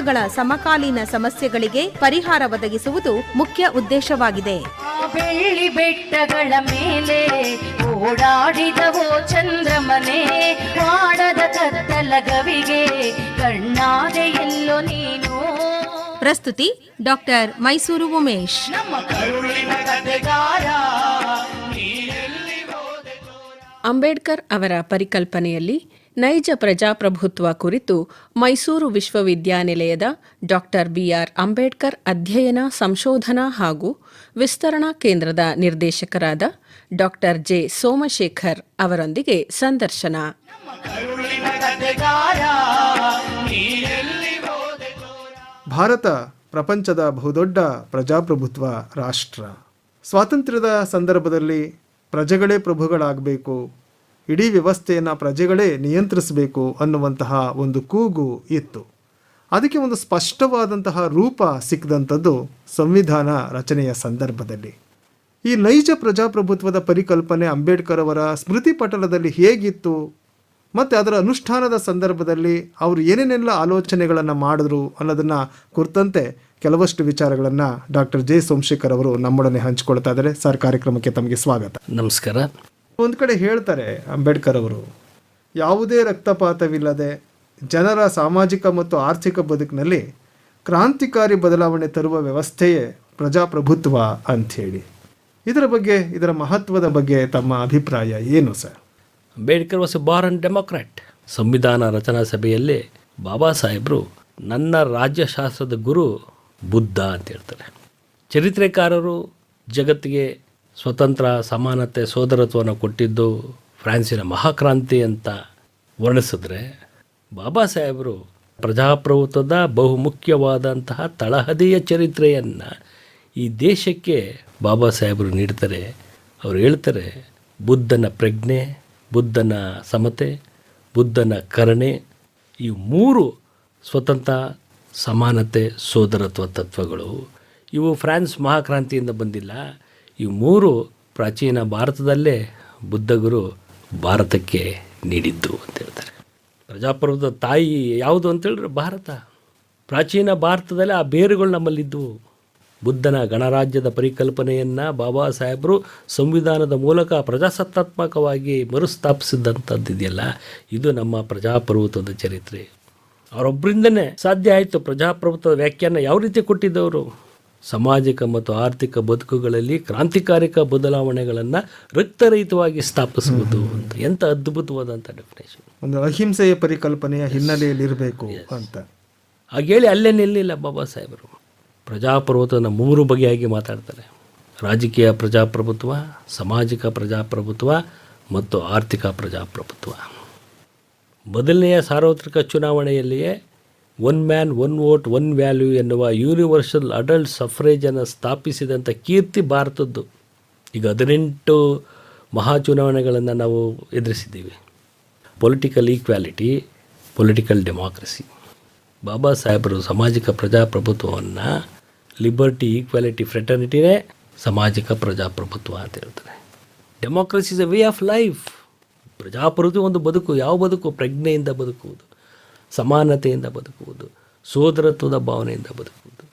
ಜನಾಂಗಗಳ ಸಮಕಾಲೀನ ಸಮಸ್ಯೆಗಳಿಗೆ ಪರಿಹಾರ ಒದಗಿಸುವುದು ಮುಖ್ಯ ಉದ್ದೇಶವಾಗಿದೆ. ಆ ಬೆಳ್ಳಿ ಬೆಟ್ಟಗಳ ಮೇಲೆ ಓಡಾಡಿದವೋ ಚಂದ್ರಮನೆ ಮಾಡದ ಕತ್ತಲ ಗವಿಗೆ ಕಣ್ಣಾದೆ ಎಲ್ಲೋ ನೀನು. ಪ್ರಸ್ತುತಿ ಡಾಕ್ಟರ್ ಮೈಸೂರು ಉಮೇಶ್. ನಮ್ಮ ಕರುಳಿನ ಕತೆಗಾರ ಅಂಬೇಡ್ಕರ್ ಅವರ ಪರಿಕಲ್ಪನೆಯಲ್ಲಿ ನೈಜ ಪ್ರಜಾಪ್ರಭುತ್ವ ಕುರಿತು ಮೈಸೂರು ವಿಶ್ವವಿದ್ಯಾನಿಲಯದ ಡಾಕ್ಟರ್ ಬಿಆರ್ ಅಂಬೇಡ್ಕರ್ ಅಧ್ಯಯನ, ಸಂಶೋಧನಾ ಹಾಗೂ ವಿಸ್ತರಣಾ ಕೇಂದ್ರದ ನಿರ್ದೇಶಕರಾದ ಡಾಕ್ಟರ್ ಜೆ ಸೋಮಶೇಖರ್ ಅವರೊಂದಿಗೆ ಸಂದರ್ಶನ. ಭಾರತ ಪ್ರಪಂಚದ ಬಹುದೊಡ್ಡ ಪ್ರಜಾಪ್ರಭುತ್ವ ರಾಷ್ಟ್ರ. ಸ್ವಾತಂತ್ರ್ಯದ ಸಂದರ್ಭದಲ್ಲಿ ಪ್ರಜೆಗಳೇ ಪ್ರಭುಗಳಾಗಬೇಕು ಇಡೀ ವ್ಯವಸ್ಥೆಯನ್ನು ಪ್ರಜೆಗಳೇ ನಿಯಂತ್ರಿಸಬೇಕು ಅನ್ನುವಂತಹ ಒಂದು ಕೂಗು ಇತ್ತು. ಅದಕ್ಕೆ ಒಂದು ಸ್ಪಷ್ಟವಾದಂತಹ ರೂಪ ಸಿಕ್ಕದಂಥದ್ದು ಸಂವಿಧಾನ ರಚನೆಯ ಸಂದರ್ಭದಲ್ಲಿ. ಈ ನೈಜ ಪ್ರಜಾಪ್ರಭುತ್ವದ ಪರಿಕಲ್ಪನೆ ಅಂಬೇಡ್ಕರ್ ಅವರ ಸ್ಮೃತಿ ಪಟಲದಲ್ಲಿ ಹೇಗಿತ್ತು, ಮತ್ತು ಅದರ ಅನುಷ್ಠಾನದ ಸಂದರ್ಭದಲ್ಲಿ ಅವರು ಏನೇನೆಲ್ಲ ಆಲೋಚನೆಗಳನ್ನು ಮಾಡಿದ್ರು ಅನ್ನೋದನ್ನು ಕುರಿತಂತೆ ಕೆಲವಷ್ಟು ವಿಚಾರಗಳನ್ನು ಡಾಕ್ಟರ್ ಜೆ ಸೋಮಶೇಖರ್ ಅವರು ನಮ್ಮೊಡನೆ ಹಂಚಿಕೊಳ್ತಾ ಇದ್ದಾರೆ. ಸರ್, ಕಾರ್ಯಕ್ರಮಕ್ಕೆ ತಮಗೆ ಸ್ವಾಗತ. ನಮಸ್ಕಾರ. ಒಂದು ಕಡೆ ಹೇಳ್ತಾರೆ ಅಂಬೇಡ್ಕರ್ ಅವರು, ಯಾವುದೇ ರಕ್ತಪಾತವಿಲ್ಲದೆ ಜನರ ಸಾಮಾಜಿಕ ಮತ್ತು ಆರ್ಥಿಕ ಬದುಕಿನಲ್ಲಿ ಕ್ರಾಂತಿಕಾರಿ ಬದಲಾವಣೆ ತರುವ ವ್ಯವಸ್ಥೆಯೇ ಪ್ರಜಾಪ್ರಭುತ್ವ ಅಂಥೇಳಿ. ಇದರ ಬಗ್ಗೆ, ಇದರ ಮಹತ್ವದ ಬಗ್ಗೆ ತಮ್ಮ ಅಭಿಪ್ರಾಯ ಏನು sir? Ambedkar was bar and democrat ಸಂವಿಧಾನ ರಚನಾ ಸಭೆಯಲ್ಲಿ ಬಾಬಾ ಸಾಹೇಬರು ನನ್ನ ರಾಜ್ಯಶಾಸ್ತ್ರದ ಗುರು ಬುದ್ಧ ಅಂತ ಹೇಳ್ತಾರೆ. ಚರಿತ್ರೆಕಾರರು ಜಗತ್ತಿಗೆ ಸ್ವತಂತ್ರ ಸಮಾನತೆ ಸೋದರತ್ವವನ್ನು ಕೊಟ್ಟಿದ್ದು ಫ್ರಾನ್ಸಿನ ಮಹಾಕ್ರಾಂತಿ ಅಂತ ವರ್ಣಿಸಿದ್ರೆ ಬಾಬಾ ಸಾಹೇಬರು ಪ್ರಜಾಪ್ರಭುತ್ವದ ಬಹುಮುಖ್ಯವಾದಂತಹ ತಳಹದಿಯ ಚರಿತ್ರೆಯನ್ನು ಈ ದೇಶಕ್ಕೆ ಬಾಬಾ ಸಾಹೇಬರು ನೀಡ್ತಾರೆ. ಅವರು ಹೇಳ್ತಾರೆ, ಬುದ್ಧನ ಪ್ರಜ್ಞೆ, ಬುದ್ಧನ ಸಮತೆ, ಬುದ್ಧನ ಕರುಣೆ ಈ ಮೂರು ಸ್ವತಂತ್ರ ಸಮಾನತೆ ಸೋದರತ್ವ ತತ್ವಗಳು. ಇವು ಫ್ರಾನ್ಸ್ ಮಹಾಕ್ರಾಂತಿಯಿಂದ ಬಂದಿಲ್ಲ. ಈ ಮೂರು ಪ್ರಾಚೀನ ಭಾರತದಲ್ಲೇ ಬುದ್ಧಗುರು ಭಾರತಕ್ಕೆ ನೀಡಿದ್ದು ಅಂತ ಹೇಳ್ತಾರೆ. ಪ್ರಜಾಪ್ರಭುತ್ವ ತಾಯಿ ಯಾವುದು ಅಂತೇಳಿದ್ರೆ ಭಾರತ. ಪ್ರಾಚೀನ ಭಾರತದಲ್ಲೇ ಆ ಬೇರುಗಳು ನಮ್ಮಲ್ಲಿದ್ದವು. ಬುದ್ಧನ ಗಣರಾಜ್ಯದ ಪರಿಕಲ್ಪನೆಯನ್ನು ಬಾಬಾ ಸಾಹೇಬರು ಸಂವಿಧಾನದ ಮೂಲಕ ಪ್ರಜಾಸತ್ತಾತ್ಮಕವಾಗಿ ಮರುಸ್ಥಾಪಿಸಿದಂಥದ್ದು ಇದೆಯಲ್ಲ, ಇದು ನಮ್ಮ ಪ್ರಜಾಪ್ರಭುತ್ವದ ಚರಿತ್ರೆ. ಅವರೊಬ್ಬರಿಂದನೇ ಸಾಧ್ಯ ಆಯಿತು ಪ್ರಜಾಪ್ರಭುತ್ವದ ವ್ಯಾಖ್ಯಾನ ಯಾವ ರೀತಿ ಕೊಟ್ಟಿದ್ದವರು. ಸಾಮಾಜಿಕ ಮತ್ತು ಆರ್ಥಿಕ ಬದುಕುಗಳಲ್ಲಿ ಕ್ರಾಂತಿಕಾರಿಕ ಬದಲಾವಣೆಗಳನ್ನು ರಕ್ತರಹಿತವಾಗಿ ಸ್ಥಾಪಿಸುವುದು ಅಂತ. ಎಂಥ ಅದ್ಭುತವಾದಂಥ ಡೆಫಿನೇಷನ್ ಒಂದು ಅಹಿಂಸೆಯ ಪರಿಕಲ್ಪನೆಯ ಹಿನ್ನೆಲೆಯಲ್ಲಿರಬೇಕು ಅಂತ. ಹಾಗೇಳಿ ಅಲ್ಲೇ ನಿಲ್ಲಿಲ್ಲ ಬಾಬಾ ಸಾಹೇಬರು. ಪ್ರಜಾಪ್ರಭುತ್ವನ ಮೂರು ಬಗೆಯಾಗಿ ಮಾತಾಡ್ತಾರೆ. ರಾಜಕೀಯ ಪ್ರಜಾಪ್ರಭುತ್ವ ಸಾಮಾಜಿಕ ಪ್ರಜಾಪ್ರಭುತ್ವ ಮತ್ತು ಆರ್ಥಿಕ ಪ್ರಜಾಪ್ರಭುತ್ವ. ಮೊದಲನೆಯ ಸಾರ್ವತ್ರಿಕ ಚುನಾವಣೆಯಲ್ಲಿಯೇ one man, one vote, one value ಎನ್ನುವ ಯೂನಿವರ್ಸಲ್ ಅಡಲ್ಟ್ ಸಫ್ರೇಜನ್ನು ಸ್ಥಾಪಿಸಿದಂಥ ಕೀರ್ತಿ ಭಾರತದ್ದು. ಈಗ ಹದಿನೆಂಟು ಮಹಾ ಚುನಾವಣೆಗಳನ್ನು ನಾವು ಎದುರಿಸಿದ್ದೀವಿ. Political equality political democracy Baba ಸಾಹೇಬರು ಸಾಮಾಜಿಕ ಪ್ರಜಾಪ್ರಭುತ್ವವನ್ನು ಲಿಬರ್ಟಿ, ಈಕ್ವಾಲಿಟಿ, ಫ್ರೆಟರ್ನಿಟಿನೇ ಸಾಮಾಜಿಕ ಪ್ರಜಾಪ್ರಭುತ್ವ ಅಂತ ಹೇಳ್ತಾರೆ. Democracy is a way of life ಪ್ರಜಾಪ್ರಭುತ್ವ ಒಂದು ಬದುಕು, ಯಾವ ಬದುಕು? ಪ್ರಜ್ಞೆಯಿಂದ ಬದುಕುವುದು. ಸಮಾನತೆಯಿಂದ ಬದುಕುವುದು, ಸೋದರತ್ವದ ಭಾವನೆಯಿಂದ ಬದುಕುವುದು.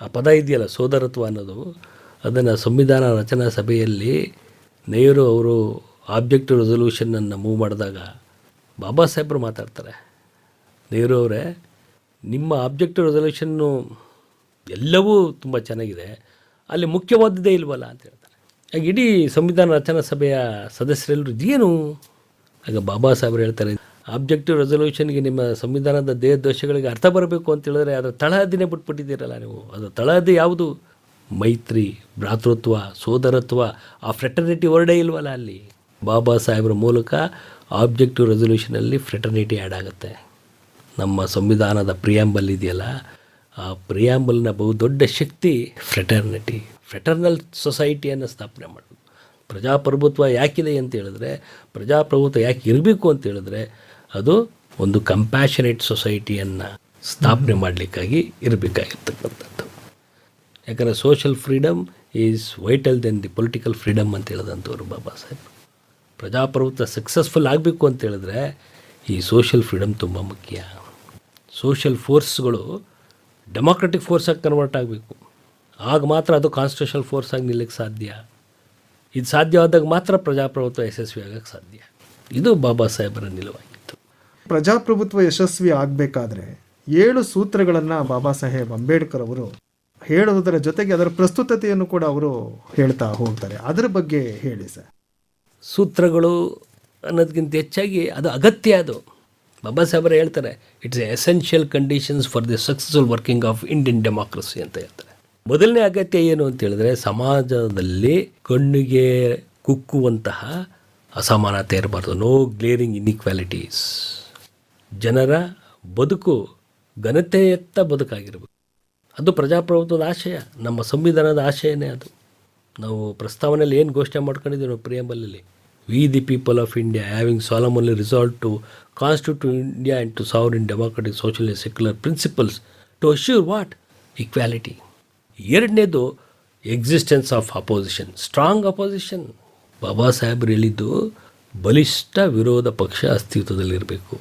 ಆ ಪದ ಇದೆಯಲ್ಲ, ಸೋದರತ್ವ ಅನ್ನೋದು. ಅದನ್ನು ಸಂವಿಧಾನ ರಚನಾ ಸಭೆಯಲ್ಲಿ ನೆಹರು ಅವರು ಆಬ್ಜೆಕ್ಟಿವ್ ರೆಸೊಲ್ಯೂಷನನ್ನು ಮೂವ್ ಮಾಡಿದಾಗ ಬಾಬಾ ಸಾಹೇಬರು ಮಾತಾಡ್ತಾರೆ. ನೆಹರು ಅವರೇ, ನಿಮ್ಮ ಆಬ್ಜೆಕ್ಟಿವ್ ರೆಸೊಲ್ಯೂಷನ್ನು ಎಲ್ಲವೂ ತುಂಬ ಚೆನ್ನಾಗಿದೆ. ಅಲ್ಲಿ ಮುಖ್ಯವಾದದ್ದೇ ಇಲ್ವಲ್ಲ ಅಂತ ಹೇಳ್ತಾರೆ. ಆಗ ಇಡೀ ಸಂವಿಧಾನ ರಚನಾ ಸಭೆಯ ಸದಸ್ಯರೆಲ್ಲರೂ ಇದೇನು ಆಗ ಬಾಬಾ ಸಾಹೇಬರು ಹೇಳ್ತಾರೆ ಆಬ್ಜೆಕ್ಟಿವ್ ರೆಸೊಲ್ಯೂಷನ್ಗೆ ನಿಮ್ಮ ಸಂವಿಧಾನದ ದೇಹ ದೋಷಗಳಿಗೆ ಅರ್ಥ ಬರಬೇಕು ಅಂತ ಹೇಳಿದ್ರೆ ಅದರ ತಳಹದಿನೇ ಬಿಟ್ಬಿಟ್ಟಿದ್ದೀರಲ್ಲ ನೀವು. ಅದು ತಳಹದಿ ಯಾವುದು? ಮೈತ್ರಿ, ಭ್ರಾತೃತ್ವ, ಸೋದರತ್ವ, ಆ ಫ್ರೆಟರ್ನಿಟಿ ವರ್ಡೇ ಇಲ್ವಲ್ಲ ಅಲ್ಲಿ? ಬಾಬಾ ಸಾಹೇಬ್ರ ಮೂಲಕ ಆಬ್ಜೆಕ್ಟಿವ್ ರೆಸೊಲ್ಯೂಷನಲ್ಲಿ ಫ್ರೆಟರ್ನಿಟಿ ಆ್ಯಡ್ ಆಗುತ್ತೆ. ನಮ್ಮ ಸಂವಿಧಾನದ ಪ್ರಿಯಾಂಬಲ್ ಇದೆಯಲ್ಲ, ಆ ಪ್ರಿಯಾಂಬಲ್ನ ಬಹುದೊಡ್ಡ ಶಕ್ತಿ ಫ್ರೆಟರ್ನಿಟಿ ಫ್ರೆಟರ್ನಲ್ ಸೊಸೈಟಿಯನ್ನು ಸ್ಥಾಪನೆ ಮಾಡೋದು. ಪ್ರಜಾಪ್ರಭುತ್ವ ಯಾಕಿದೆ ಅಂತ ಹೇಳಿದ್ರೆ, ಪ್ರಜಾಪ್ರಭುತ್ವ ಯಾಕೆ ಇರಬೇಕು ಅಂತ ಹೇಳಿದ್ರೆ ಅದು ಒಂದು ಕಂಪ್ಯಾಷನೇಟ್ ಸೊಸೈಟಿಯನ್ನು ಸ್ಥಾಪನೆ ಮಾಡಲಿಕ್ಕಾಗಿ ಇರಬೇಕಾಗಿರ್ತಕ್ಕಂಥದ್ದು. ಯಾಕಂದರೆ social freedom is vital then the political freedom ಅಂತ ಹೇಳಿದಂಥವ್ರು ಬಾಬಾ ಸಾಹೇಬ್. ಪ್ರಜಾಪ್ರಭುತ್ವ ಸಕ್ಸಸ್ಫುಲ್ ಆಗಬೇಕು ಅಂತ ಹೇಳಿದ್ರೆ ಈ ಸೋಷಲ್ ಫ್ರೀಡಮ್ ತುಂಬ ಮುಖ್ಯ. ಸೋಷಲ್ ಫೋರ್ಸ್ಗಳು ಡೆಮೋಕ್ರೆಟಿಕ್ ಫೋರ್ಸಾಗಿ ಕನ್ವರ್ಟ್ ಆಗಬೇಕು. ಆಗ ಮಾತ್ರ ಅದು ಕಾನ್ಸ್ಟಿಟ್ಯೂಷನಲ್ ಫೋರ್ಸ್ ಆಗಿ ನಿಲ್ಲಕ್ಕೆ ಸಾಧ್ಯ. ಇದು ಸಾಧ್ಯವಾದಾಗ ಮಾತ್ರ ಪ್ರಜಾಪ್ರಭುತ್ವ ಯಶಸ್ವಿ ಆಗಕ್ಕೆ ಸಾಧ್ಯ. ಇದು ಬಾಬಾ ಸಾಹೇಬರ ನಿಲುವಾಗಿತ್ತು ಪ್ರಜಾಪ್ರಭುತ್ವ ಯಶಸ್ವಿ ಆಗಬೇಕಾದ್ರೆ ಏಳು ಸೂತ್ರಗಳನ್ನು ಬಾಬಾ ಸಾಹೇಬ್ ಅಂಬೇಡ್ಕರ್ ಅವರು ಹೇಳುವುದರ ಜೊತೆಗೆ ಅದರ ಪ್ರಸ್ತುತತೆಯನ್ನು ಕೂಡ ಅವರು ಹೇಳ್ತಾ ಹೋಗ್ತಾರೆ. ಅದರ ಬಗ್ಗೆ ಹೇಳಿ ಸರ್. ಸೂತ್ರಗಳು ಅನ್ನೋದಕ್ಕಿಂತ ಹೆಚ್ಚಾಗಿ ಅದು ಅಗತ್ಯ ಅದು. ಬಾಬಾ ಸಾಹೇಬರು ಹೇಳ್ತಾರೆ it's essential conditions for the successful working of Indian democracy ಅಂತ ಹೇಳ್ತಾರೆ. ಮೊದಲನೇ ಅಗತ್ಯ ಏನು ಅಂತ ಹೇಳಿದ್ರೆ, ಸಮಾಜದಲ್ಲಿ ಕಣ್ಣಿಗೆ ಕುಕ್ಕುವಂತಹ ಅಸಮಾನತೆ ಇರಬಾರ್ದು. ನೋ ಗ್ಲೇರಿಂಗ್ ಇನ್ಇಕ್ವಾಲಿಟೀಸ್ ಜನರ ಬದುಕು ಘನತೆಯತ್ತ ಬದುಕಾಗಿರಬೇಕು ಅದು ಪ್ರಜಾಪ್ರಭುತ್ವದ ಆಶಯ, ನಮ್ಮ ಸಂವಿಧಾನದ ಆಶಯನೇ ಅದು. ನಾವು ಪ್ರಸ್ತಾವನೆಯಲ್ಲಿ ಏನು ಘೋಷಣೆ ಮಾಡ್ಕೊಂಡಿದ್ದೀವಿ ನಾವು ಪ್ರಿಯಂಬಲಲ್ಲಿ? We the people of India having solemnly resolved to constitute India and to sovereign democratic social secular principles to assure what equality ಎರಡನೇದು existence of opposition strong opposition Baba ಸಾಹೇಬ್ರು ಹೇಳಿದ್ದು, ಬಲಿಷ್ಠ ವಿರೋಧ ಪಕ್ಷ ಅಸ್ತಿತ್ವದಲ್ಲಿರಬೇಕು.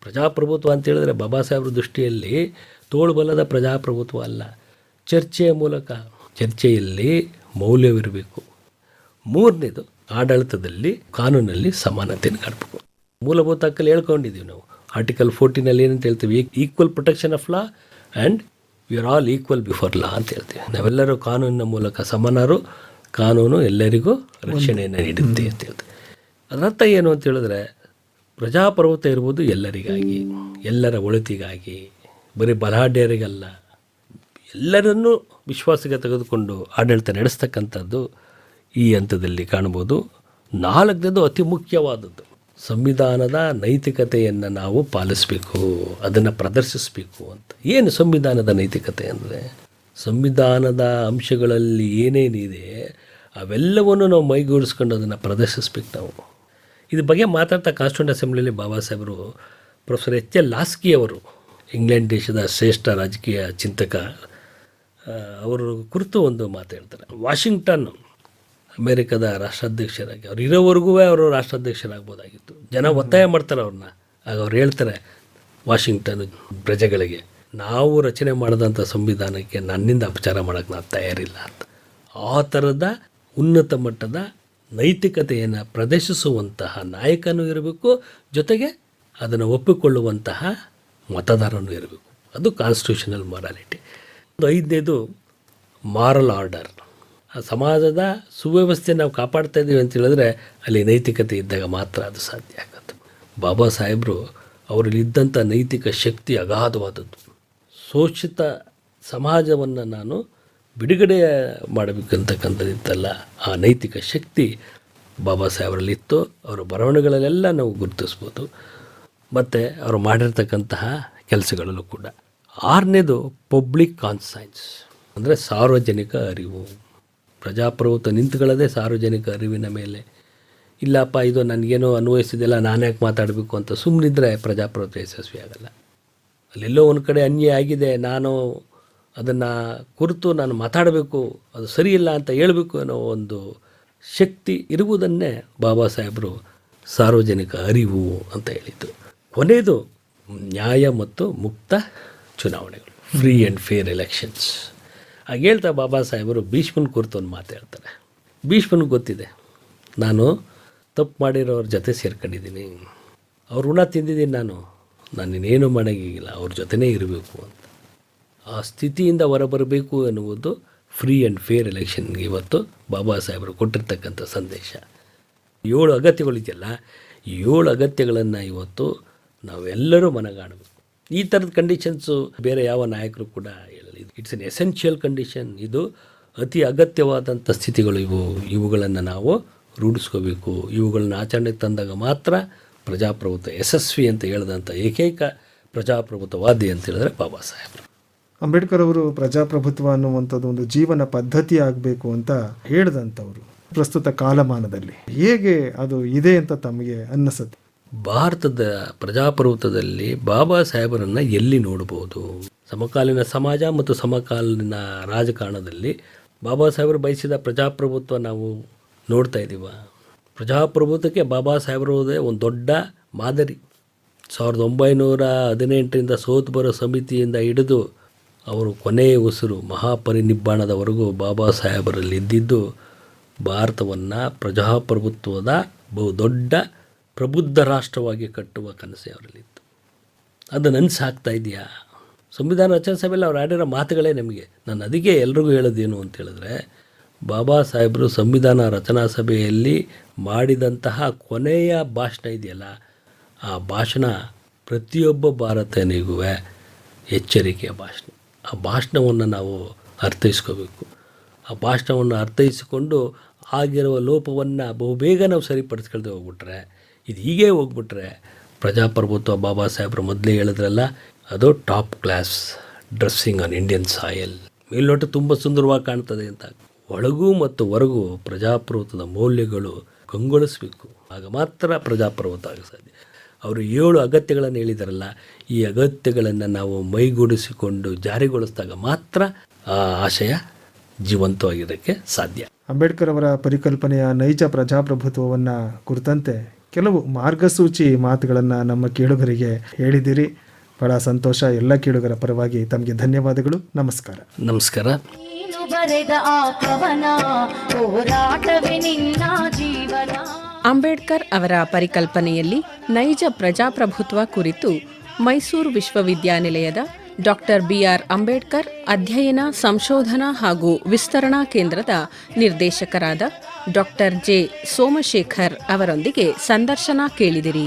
ಪ್ರಜಾಪ್ರಭುತ್ವ ಅಂತ ಹೇಳಿದ್ರೆ ಬಾಬಾ ಸಾಹೇಬ್ರ ದೃಷ್ಟಿಯಲ್ಲಿ ತೋಳ್ಬಲದ ಪ್ರಜಾಪ್ರಭುತ್ವ ಅಲ್ಲ. ಚರ್ಚೆಯ ಮೂಲಕ ಚರ್ಚೆಯಲ್ಲಿ ಮೌಲ್ಯವಿರಬೇಕು. ಮೂರನೇದು ಆಡಳಿತದಲ್ಲಿ ಕಾನೂನಲ್ಲಿ ಸಮಾನತೆಯನ್ನು ಕಾಣಬೇಕು. ಮೂಲಭೂತ ಹಕ್ಕಲ್ಲಿ ಹೇಳ್ಕೊಂಡಿದ್ದೀವಿ ನಾವು. ಆರ್ಟಿಕಲ್ ಫೋರ್ಟೀನಲ್ಲಿ ಏನಂತ ಹೇಳ್ತೀವಿ? Equal protection of law and you are all equal before law ಅಂತ ಹೇಳ್ತೀವಿ. ನಾವೆಲ್ಲರೂ ಕಾನೂನಿನ ಮೂಲಕ ಸಮಾನರು, ಕಾನೂನು ಎಲ್ಲರಿಗೂ ರಕ್ಷಣೆಯನ್ನು ನೀಡುತ್ತೆ ಅಂತ ಹೇಳ್ತೀವಿ. ಅದರರ್ಥ ಏನು ಅಂತ ಹೇಳಿದ್ರೆ ಪ್ರಜಾಪ್ರಭುತ್ವ ಇರುವುದು ಎಲ್ಲರಿಗಾಗಿ, ಎಲ್ಲರ ಒಳಿತಿಗಾಗಿ, ಬರೀ ಬಲಾಢ್ಯರಿಗಲ್ಲ. ಎಲ್ಲರನ್ನೂ ವಿಶ್ವಾಸಕ್ಕೆ ತೆಗೆದುಕೊಂಡು ಆಡಳಿತ ನಡೆಸ್ತಕ್ಕಂಥದ್ದು ಈ ಹಂತದಲ್ಲಿ ಕಾಣ್ಬೋದು ನಾಲ್ಕನೇದು ಅತಿ ಮುಖ್ಯವಾದದ್ದು, ಸಂವಿಧಾನದ ನೈತಿಕತೆಯನ್ನು ನಾವು ಪಾಲಿಸಬೇಕು, ಅದನ್ನು ಪ್ರದರ್ಶಿಸಬೇಕು ಅಂತ. ಏನು ಸಂವಿಧಾನದ ನೈತಿಕತೆ ಅಂದರೆ? ಸಂವಿಧಾನದ ಅಂಶಗಳಲ್ಲಿ ಏನೇನಿದೆ, ಅವೆಲ್ಲವನ್ನು ನಾವು ಮೈಗೂಡಿಸ್ಕೊಂಡು ಅದನ್ನು ಪ್ರದರ್ಶಿಸ್ಬೇಕು ನಾವು. ಇದ್ರ ಬಗ್ಗೆ ಮಾತಾಡ್ತಾ ಕಾನ್ಸ್ಟಿಟ್ಯೂಂಟ್ ಅಸೆಂಬ್ಲಿಯಲ್ಲಿ ಬಾಬಾ ಸಾಹೇಬರು ಪ್ರೊಫೆಸರ್ ಎಚ್ ಎಲ್ ಲಾಸ್ಕಿ ಅವರು, ಇಂಗ್ಲೆಂಡ್ ದೇಶದ ಶ್ರೇಷ್ಠ ರಾಜಕೀಯ ಚಿಂತಕ ಅವರು ಕುರಿತು ಒಂದು ಮಾತು ಹೇಳ್ತಾರೆ. ವಾಷಿಂಗ್ಟನ್ ಅಮೇರಿಕದ ರಾಷ್ಟ್ರಾಧ್ಯಕ್ಷರಾಗಿ, ಅವ್ರು ಇರೋವರೆಗೂ ಅವರು ರಾಷ್ಟ್ರಾಧ್ಯಕ್ಷರಾಗ್ಬೋದಾಗಿತ್ತು. ಜನ ಒತ್ತಾಯ ಮಾಡ್ತಾರೆ ಅವ್ರನ್ನ. ಆಗ ಅವ್ರು ಹೇಳ್ತಾರೆ, ವಾಷಿಂಗ್ಟನ್ ಪ್ರಜೆಗಳಿಗೆ, ನಾವು ರಚನೆ ಮಾಡಿದಂಥ ಸಂವಿಧಾನಕ್ಕೆ ನನ್ನಿಂದ ಅಪಚಾರ ಮಾಡೋಕ್ಕೆ ನಾನು ತಯಾರಿಲ್ಲ ಅಂತ. ಆ ಥರದ ಉನ್ನತ ಮಟ್ಟದ ನೈತಿಕತೆಯನ್ನು ಪ್ರದರ್ಶಿಸುವಂತಹ ನಾಯಕನೂ ಇರಬೇಕು, ಜೊತೆಗೆ ಅದನ್ನು ಒಪ್ಪಿಕೊಳ್ಳುವಂತಹ ಮತದಾರನೂ ಇರಬೇಕು. ಅದು ಕಾನ್ಸ್ಟಿಟ್ಯೂಷನಲ್ ಮೊರಾಲಿಟಿ ಒಂದು ಐದನೇದು ಮಾರಲ್ ಆರ್ಡರ್ ಆ ಸಮಾಜದ ಸುವ್ಯವಸ್ಥೆ ನಾವು ಕಾಪಾಡ್ತಾ ಇದ್ದೀವಿ ಅಂತ ಹೇಳಿದ್ರೆ ಅಲ್ಲಿ ನೈತಿಕತೆ ಇದ್ದಾಗ ಮಾತ್ರ ಅದು ಸಾಧ್ಯ ಆಗುತ್ತೆ. ಬಾಬಾ ಸಾಹೇಬರು ಅವರಲ್ಲಿದ್ದಂಥ ನೈತಿಕ ಶಕ್ತಿ ಅಗಾಧವಾದದ್ದು. ಶೋಷಿತ ಸಮಾಜವನ್ನು ನಾನು ಬಿಡುಗಡೆ ಮಾಡಬೇಕಂತಕ್ಕಂಥದ್ದಿತ್ತಲ್ಲ ಆ ನೈತಿಕ ಶಕ್ತಿ ಬಾಬಾ ಸಾಹೇಬರಲ್ಲಿ ಇತ್ತು ಅವರ ಬರವಣಿಗೆಗಳಲ್ಲೆಲ್ಲ ನಾವು ಗುರುತಿಸ್ಬೋದು. ಮತ್ತು ಅವರು ಮಾಡಿರ್ತಕ್ಕಂತಹ ಕೆಲಸಗಳಲ್ಲೂ ಕೂಡ. ಆರನೇದು ಪಬ್ಲಿಕ್ ಕಾನ್ಸೈನ್ಸ್ ಅಂದರೆ ಸಾರ್ವಜನಿಕ ಅರಿವು. ಪ್ರಜಾಪ್ರಭುತ್ವ ನಿಂತುಗಳದೇ ಸಾರ್ವಜನಿಕ ಅರಿವಿನ ಮೇಲೆ. ಇಲ್ಲಪ್ಪ, ಇದು ನನಗೇನೋ ಅನ್ವಯಿಸಿದೆಲ್ಲ ನಾನ್ಯಾಕೆ ಮಾತಾಡಬೇಕು ಅಂತ ಸುಮ್ಮನಿದ್ರೆ ಪ್ರಜಾಪ್ರಭುತ್ವ ಯಶಸ್ವಿ ಆಗಲ್ಲ ಅಲ್ಲೆಲ್ಲೋ ಒಂದು ಕಡೆ ಅನ್ಯಾಯ ಆಗಿದೆ, ನಾನು ಅದನ್ನು ಕುರಿತು ನಾನು ಮಾತಾಡಬೇಕು, ಅದು ಸರಿಯಿಲ್ಲ ಅಂತ ಹೇಳಬೇಕು ಅನ್ನೋ ಒಂದು ಶಕ್ತಿ ಇರುವುದನ್ನೇ ಬಾಬಾ ಸಾಹೇಬರು ಸಾರ್ವಜನಿಕ ಅರಿವು ಅಂತ ಹೇಳಿದ್ದು. ಕೊನೆಯದು, ನ್ಯಾಯ ಮತ್ತು ಮುಕ್ತ ಚುನಾವಣೆಗಳು ಫ್ರೀ ಆ್ಯಂಡ್ ಫೇರ್ ಎಲೆಕ್ಷನ್ಸ್ ಹಾಗೆ ಹೇಳ್ತಾ ಬಾಬಾ ಸಾಹೇಬರು ಭೀಷ್ಮನ ಕುರಿತು ಒಂದು ಮಾತು ಹೇಳ್ತಾರೆ. ಗೊತ್ತಿದೆ, ನಾನು ತಪ್ಪು ಮಾಡಿರೋರ ಜೊತೆ ಸೇರ್ಕೊಂಡಿದ್ದೀನಿ. ಅವ್ರ ಋಣ ತಿಂದಿದ್ದೀನಿ ನಾನು. ನಾನು ಇನ್ನೇನು ಮಾಡೋಂಗಿಲ್ಲ, ಅವ್ರ ಜೊತೆನೇ ಇರಬೇಕು ಅಂತ. ಆ ಸ್ಥಿತಿಯಿಂದ ಹೊರಬರಬೇಕು ಎನ್ನುವುದು ಫ್ರೀ ಆ್ಯಂಡ್ ಫೇರ್ ಎಲೆಕ್ಷನ್ಗೆ ಇವತ್ತು ಬಾಬಾ ಸಾಹೇಬರು ಕೊಟ್ಟಿರ್ತಕ್ಕಂಥ ಸಂದೇಶ. ಏಳು ಅಗತ್ಯಗಳಿದೆಯಲ್ಲ ಏಳು ಅಗತ್ಯಗಳನ್ನು ಇವತ್ತು ನಾವೆಲ್ಲರೂ ಮನಗಾಣಬೇಕು. ಈ ಥರದ ಕಂಡೀಷನ್ಸು ಬೇರೆ ಯಾವ ನಾಯಕರು ಕೂಡ ಹೇಳಲಿ ಇಟ್ಸ್ ಎನ್ ಎಸೆನ್ಷಿಯಲ್ ಕಂಡೀಷನ್ ಇದು ಅತಿ ಅಗತ್ಯವಾದಂಥ ಸ್ಥಿತಿಗಳು ಇವು. ಇವುಗಳನ್ನು ನಾವು ರೂಢಿಸ್ಕೋಬೇಕು. ಇವುಗಳನ್ನ ಆಚರಣೆಗೆ ತಂದಾಗ ಮಾತ್ರ ಪ್ರಜಾಪ್ರಭುತ್ವ ಯಶಸ್ವಿ ಅಂತ ಹೇಳಿದಂಥ ಏಕೈಕ ಪ್ರಜಾಪ್ರಭುತ್ವವಾದಿ ಅಂತ ಹೇಳಿದ್ರೆ ಬಾಬಾ ಸಾಹೇಬರು. ಅಂಬೇಡ್ಕರ್ ಅವರು ಪ್ರಜಾಪ್ರಭುತ್ವ ಅನ್ನುವಂಥದ್ದು ಒಂದು ಜೀವನ ಪದ್ಧತಿ ಆಗಬೇಕು ಅಂತ ಹೇಳಿದಂಥವ್ರು ಪ್ರಸ್ತುತ ಕಾಲಮಾನದಲ್ಲಿ. ಹೇಗೆ ಅದು ಇದೆ ಅಂತ ತಮಗೆ ಅನ್ನಿಸುತ್ತೆ? ಭಾರತದ ಪ್ರಜಾಪ್ರಭುತ್ವದಲ್ಲಿ ಬಾಬಾ ಸಾಹೇಬರನ್ನು ಎಲ್ಲಿ ನೋಡಬಹುದು ಸಮಕಾಲೀನ ಸಮಾಜ ಮತ್ತು ಸಮಕಾಲೀನ ರಾಜಕಾರಣದಲ್ಲಿ ಬಾಬಾ ಸಾಹೇಬರು ಬಯಸಿದ ಪ್ರಜಾಪ್ರಭುತ್ವ ನಾವು ನೋಡ್ತಾ ಇದ್ದೀವ? ಪ್ರಜಾಪ್ರಭುತ್ವಕ್ಕೆ ಬಾಬಾ ಸಾಹೇಬರದೇ ಒಂದು ದೊಡ್ಡ ಮಾದರಿ. ಸಾವಿರದ ಒಂಬೈನೂರ ಹದಿನೆಂಟರಿಂದ ಸೋತು ಬರೋ ಸಮಿತಿಯಿಂದ ಹಿಡಿದು ಅವರು ಕೊನೆಯ ಉಸಿರು ಮಹಾಪರಿನಿಬ್ಬಾಣದವರೆಗೂ ಬಾಬಾ ಸಾಹೇಬರಲ್ಲಿ ಇದ್ದಿದ್ದು, ಭಾರತವನ್ನು ಪ್ರಜಾಪ್ರಭುತ್ವದ ಬಹುದೊಡ್ಡ ಪ್ರಬುದ್ಧ ರಾಷ್ಟ್ರವಾಗಿ ಕಟ್ಟುವ ಕನಸೇ ಅವರಲ್ಲಿತ್ತು. ಅದು ನನಸು ಆಗ್ತಾ ಇದೆಯಾ? ಸಂವಿಧಾನ ರಚನಾ ಸಭೆಯಲ್ಲಿ ಅವ್ರು ಆಡಿರೋ ಮಾತುಗಳೇ ನಮಗೆ. ನಾನು ಅದಕ್ಕೆ ಎಲ್ರಿಗೂ ಹೇಳೋದೇನು ಅಂತ ಹೇಳಿದ್ರೆ, ಬಾಬಾ ಸಾಹೇಬರು ಸಂವಿಧಾನ ರಚನಾ ಸಭೆಯಲ್ಲಿ ಮಾಡಿದಂತಹ ಕೊನೆಯ ಭಾಷಣ ಇದೆಯಲ್ಲ, ಆ ಭಾಷಣ ಪ್ರತಿಯೊಬ್ಬ ಭಾರತೀಯನಿಗೂ ಎಚ್ಚರಿಕೆಯ ಭಾಷಣ. ಆ ಭಾಷಣವನ್ನು ನಾವು ಅರ್ಥೈಸ್ಕೋಬೇಕು. ಆ ಭಾಷಣವನ್ನು ಅರ್ಥೈಸಿಕೊಂಡು ಆಗಿರುವ ಲೋಪವನ್ನು ಬಹುಬೇಗ ನಾವು ಸರಿಪಡಿಸ್ಕೊಳ್ದೆ ಹೋಗ್ಬಿಟ್ರೆ, ಇದು ಹೀಗೆ ಹೋಗ್ಬಿಟ್ರೆ ಪ್ರಜಾಪ್ರಭುತ್ವ ಬಾಬಾ ಸಾಹೇಬ್ರು ಮೊದಲೇ ಹೇಳಿದ್ರಲ್ಲ, ಅದು top class dressing on Indian soil. ಮೇಲ್ನೋಟ ತುಂಬ ಸುಂದರವಾಗಿ ಕಾಣ್ತದೆ ಅಂತ. ಒಳಗೂ ಮತ್ತು ಹೊರಗೂ ಪ್ರಜಾಪ್ರಭುತ್ವದ ಮೌಲ್ಯಗಳು ಕಂಗೊಳಿಸಬೇಕು. ಆಗ ಮಾತ್ರ ಪ್ರಜಾಪ್ರಭುತ್ವ ಆಗ ಸಾಧ್ಯ. ಅವರು ಏಳು ಅಗತ್ಯಗಳನ್ನು ಹೇಳಿದಾರಲ್ಲ ಈ ಅಗತ್ಯಗಳನ್ನು ನಾವು ಮೈಗೂಡಿಸಿಕೊಂಡು ಜಾರಿಗೊಳಿಸಿದಾಗ ಮಾತ್ರ ಆ ಆಶಯ ಜೀವಂತವಾಗಿರೋಕ್ಕೆ ಸಾಧ್ಯ. ಅಂಬೇಡ್ಕರ್ ಅವರ ಪರಿಕಲ್ಪನೆಯ ನೈಜ ಪ್ರಜಾಪ್ರಭುತ್ವವನ್ನು ಕುರಿತಂತೆ ಕೆಲವು ಮಾರ್ಗಸೂಚಿ ಮಾತುಗಳನ್ನು ನಮ್ಮ ಕೇಳುಗರಿಗೆ ಹೇಳಿದಿರಿ. ಬಹಳ ಸಂತೋಷ. ಎಲ್ಲ ಕೇಳುಗರ ಪರವಾಗಿ ತಮಗೆ ಧನ್ಯವಾದಗಳು. ನಮಸ್ಕಾರ. ನಮಸ್ಕಾರ. ಅಂಬೇಡ್ಕರ್ ಅವರ ಪರಿಕಲ್ಪನೆಯಲ್ಲಿ ನೈಜ ಪ್ರಜಾಪ್ರಭುತ್ವ ಕುರಿತು ಮೈಸೂರು ವಿಶ್ವವಿದ್ಯಾನಿಲಯದ ಡಾಕ್ಟರ್ ಬಿಆರ್ ಅಂಬೇಡ್ಕರ್ ಅಧ್ಯಯನ, ಸಂಶೋಧನಾ ಹಾಗೂ ವಿಸ್ತರಣಾ ಕೇಂದ್ರದ ನಿರ್ದೇಶಕರಾದ ಡಾಕ್ಟರ್ ಜೆ ಸೋಮಶೇಖರ್ ಅವರೊಂದಿಗೆ ಸಂದರ್ಶನ ಕೇಳಿದಿರಿ.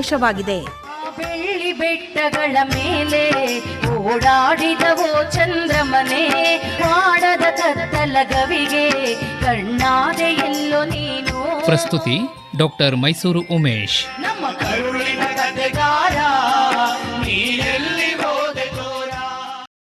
ಆ ಬೆಳ್ಳಿ ಬೆಟ್ಟಗಳ ಮೇಲೆ ಓಡಾಡಿದವೋ ಚಂದ್ರಮನೆ ಮಾಡದ ಕತ್ತಲಗವಿಗೆ ಕಣ್ಣಾದೆ ಎಲ್ಲೋ ನೀನು. ಪ್ರಸ್ತುತಿ ಡಾಕ್ಟರ್ ಮೈಸೂರು ಉಮೇಶ್.